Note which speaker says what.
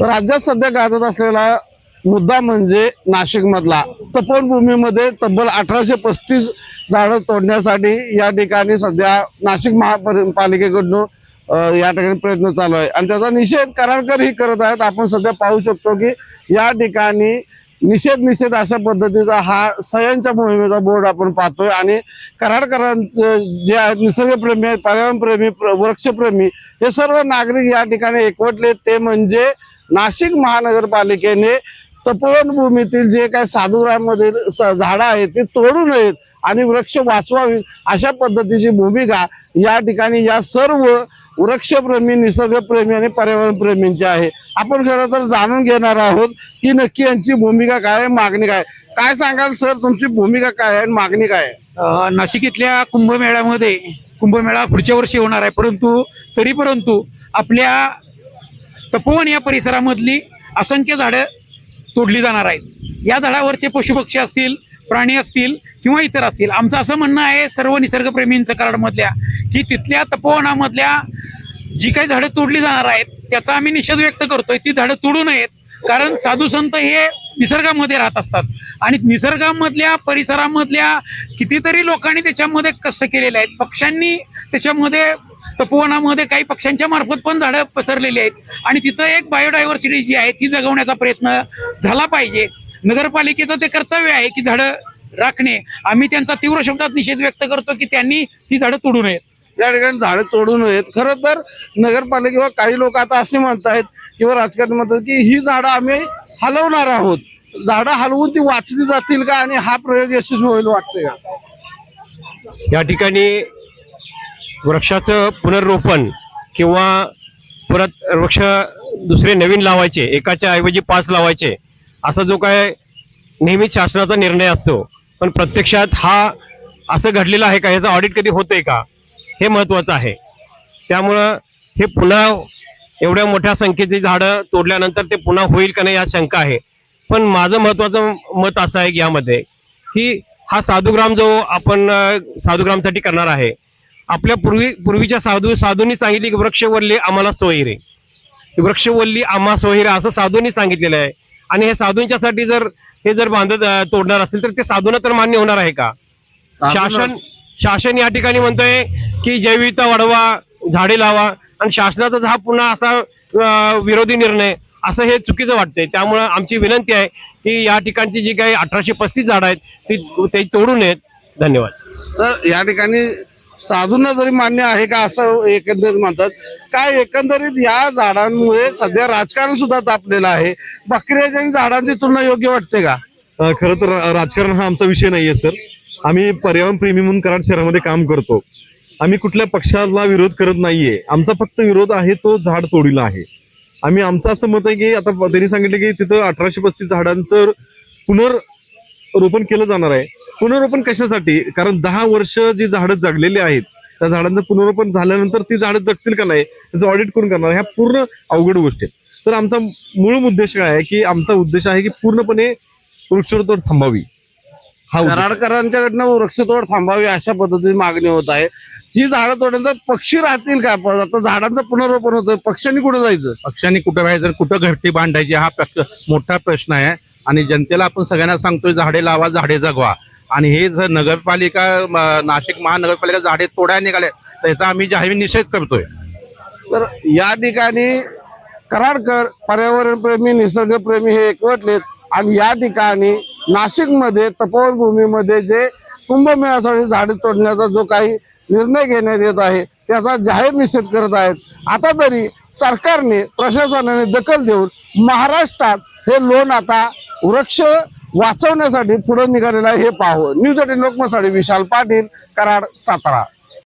Speaker 1: राज्यात सध्या गाजत असलेला मुद्दा म्हणजे नाशिकमधला. तपोवनभूमीमध्ये तब्बल अठराशे पस्तीस झाडं तोडण्यासाठी या ठिकाणी सध्या नाशिक महापालिकेकडून या ठिकाणी प्रयत्न चालू आहे. आणि त्याचा निषेध कराडकर ही करत आहेत. आपण सध्या पाहू शकतो की या ठिकाणी निषेध निषेध अशा पद्धतीचा हा सह्यांच्या मोहिमेचा बोर्ड आपण पाहतोय. आणि कराडकरांचं जे आहेत निसर्गप्रेमी आहेत पर्यावरणप्रेमी वृक्षप्रेमी हे सर्व नागरिक या ठिकाणी एकवटले. ते म्हणजे नाशिक महानगरपालिकेने तपोवनभूमीतील जे काय साधुग्राममधील स- झाडं आहेत ते तोडू नयेत आणि वृक्ष वाचवावी अशा पद्धतीची भूमिका या ठिकाणी या सर्व वृक्षप्रेमी निसर्गप्रेमी आणि पर्यावरणप्रेमींची आहे. आपण खरं तर जाणून घेणार आहोत की नक्की यांची भूमिका काय आहे मागणी काय काय सांगाल सर तुमची भूमिका काय आहे मागणी काय आहे?
Speaker 2: नाशिक इथल्या कुंभमेळ्यामध्ये कुंभमेळा पुढच्या वर्षी होणार आहे परंतु तरी परंतु आपल्या तपोवन या परिसरामधली असंख्य झाडं तोडली जाणार आहेत. या झाडावरचे पशुपक्षी असतील प्राणी असतील किंवा इतर असतील आमचं असं म्हणणं आहे सर्व निसर्गप्रेमींचं कराडमधल्या की तिथल्या तपोवनामधल्या जी काही झाडं तोडली जाणार आहेत त्याचा आम्ही निषेध व्यक्त करतोय. ती झाडं तोडू नयेत कारण साधू संत हे निसर्गामध्ये राहत असतात. आणि निसर्गामधल्या परिसरामधल्या कितीतरी लोकांनी त्याच्यामध्ये कष्ट केलेले आहेत. पक्ष्यांनी त्याच्यामध्ये तपोवनामध्ये काही पक्ष्यांच्या मार्फत पण झाडं पसरलेली आहेत. आणि तिथं एक बायोडायव्हर्सिटी जी आहे ती जगवण्याचा प्रयत्न झाला पाहिजे. नगरपालिकेचं ते कर्तव्य आहे की झाडं राखणे. आम्ही त्यांचा तीव्र शब्दात निषेध व्यक्त करतो की त्यांनी ती झाडं तोडू नयेत.
Speaker 1: या ठिकाणी झाडं तोडू नयेत. खरं तर नगरपालिका काही लोक आता असे म्हणतायत किंवा राजकारण म्हणतात की ही झाडं आम्ही हलवणार आहोत. झाडं हलवून ती वाचली जातील का? आणि हा प्रयोग यशस्वी होईल वाटते का?
Speaker 3: या ठिकाणी वृक्षाचं पुनर्रोपण किंवा परत वृक्ष दुसरे नवीन लावायचे एकाच्या ऐवजी पाच लावायचे असा जो काय नेहमीच शासनाचा निर्णय असतो. पण प्रत्यक्षात हा असं घडलेलं आहे का? याचं ऑडिट कधी होतंय का? हे महत्त्वाचं आहे. त्यामुळं हे पुन्हा एवढ्या मोठ्या संख्येची झाडं तोडल्यानंतर ते पुन्हा होईल का नाही या शंका आहे. पण माझं महत्त्वाचं मत असं आहे की यामध्ये की हा साधुग्राम जो आपण साधुग्रामसाठी करणार आहे आपल्या पूर्वी पूर्वीच्या साधू साधूंनी सांगितले की वृक्षवल्ली आम्हाला सोयरे वृक्षवल्ली आम्हा सोयरे असं साधूंनी सांगितलेलं आहे. आणि हे साधूंच्यासाठी जर हे जर बांधत तोडणार असतील तर ते साधूंना तर मान्य होणार आहे का? शासन शासन या ठिकाणी म्हणतंय की जैविकता वाढवा झाडे लावा आणि शासनाचा हा पुन्हा असा विरोधी निर्णय असं हे चुकीचं वाटतंय. त्यामुळं आमची विनंती आहे की या ठिकाणची जी काही अठराशे पस्तीस झाडं आहेत ती ते तोडू नयेत. धन्यवाद.
Speaker 1: तर या ठिकाणी साधूंना जरी मान्य आहे का असं एकंदरीत म्हणतात काय एकंदरीत या झाडांमुळे सध्या राजकारण सुद्धा तापलेलं आहे. बकऱ्याची आणि झाडांची तुलना योग्य वाटते का?
Speaker 4: खरं तर राजकारण हा आमचा विषय नाहीये सर. आम्ही पर्यावरण प्रेमी म्हणून कराड शहरामध्ये काम करतो. आम्ही कुठल्या पक्षाला विरोध करत नाहीये. आमचा फक्त विरोध आहे तो झाड तोडीला आहे. आम्ही आमचं असं मत आहे की आता त्यांनी सांगितलं की तिथं अठराशे पस्तीस झाडांचं पुनर्रोपण केलं जाणार आहे. पुनर्रोपण कशासाठी? कारण दहा वर्ष जी झाडं जगलेली आहेत त्या झाडांचं पुनर्रोपण झाल्यानंतर ती झाडं जगतील का नाही? त्याचं ऑडिट कोण करणार? ह्या पूर्ण अवघड गोष्टी आहेत. तर आमचा मूळ उद्देश काय आहे की आमचा उद्देश आहे की पूर्णपणे वृक्षतोड थांबावी. हा आहे.
Speaker 1: कराडकरांच्याकडनं वृक्षतोड थांबावी अशा पद्धतीची मागणी होत आहे. ही झाडं तोडल्यानंतर पक्षी राहतील का? आता झाडांचं पुनर्रोपण होतं पक्ष्यांनी कुठे जायचं?
Speaker 5: पक्षांनी कुठं व्हायचं कुठं घरटी बांधायची? हा प्रश्न मोठा प्रश्न आहे. आणि जनतेला आपण सगळ्यांना सांगतोय झाडे लावा झाडे जगवा. आणि हे जर नगरपालिका नाशिक महानगरपालिका झाडे तोडायला निघाले त्याचा आम्ही जाहीर निषेध करतोय.
Speaker 1: तर या ठिकाणी कराडकर पर्यावरणप्रेमी निसर्गप्रेमी हे एकवटलेत. आणि या ठिकाणी नाशिकमध्ये तपोवन भूमीमध्ये जे कुंभमेळ्यासाठी झाडे तोडण्याचा जो काही निर्णय घेण्यात येत आहे त्याचा जाहीर निषेध करत आहेत. आता तरी सरकारने प्रशासनाने दखल देऊन महाराष्ट्रात हे लोन आता वृक्ष वाचवण्यासाठी पुढे निघालेलं आहे हे पाहावं. न्यूज एटीन लोकमतसाठी विशाल पाटील कराड सातारा.